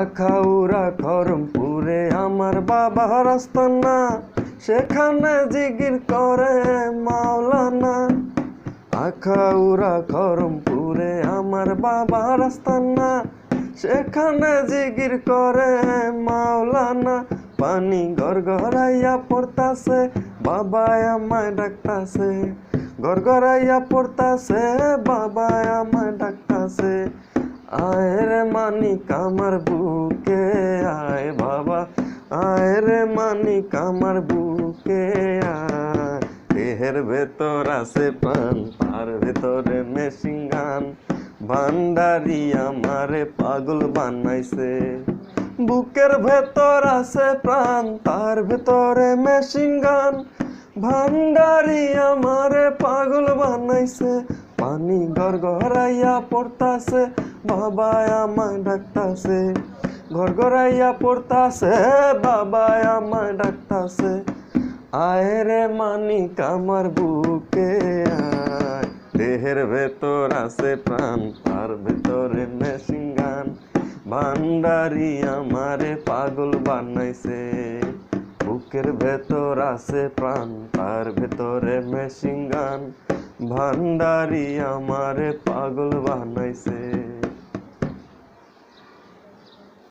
আখাউরা খরমপুরে আমার বাবা রাস্তানা সেখানে জিগির করে মাওলানা। আখাউরা খরমপুরে আমার বাবা রাস্তানা সেখানে জিগির করে মাওলানা। পানি গড়গড়াইয়া পড়তাছে বাবা আমায় ডাকতাছে। গড়গড়াইয়া পড়তাছে বাবা আমায় ডাকতাছে। আয় রে মানিক আমার বুকে, আয় বাবা। আয় রে মানিক আমার বুকে, আয়। দেহের ভেতর আছে প্রাণ তার ভেতরে মেশিন গান। ভান্ডারি আমারে পাগল বানাইছে। বুকের ভেতর আছে প্রাণ, তার ভেতরে মেশিন গান। ভান্ডারি আমারে পাগল বানাইছে, পানি গড়গড়াইয়া পড়তাছে। বাবা আমায় ডাকতাছে গড়গড়াইয়া পড়তাছে বাবা আমায় ডাকতাছে। আয় রে মানিক, আমার বুকে দেহের ভেতর আছে প্রাণ, তার ভেতরে মেশিন গান। ভান্ডারি আমারে পাগল বানাইছে। বুকের ভেতর আছে প্রাণ, তার ভেতরে মেশিন গান। ভান্ডারি আমারে পাগল বানাইছে।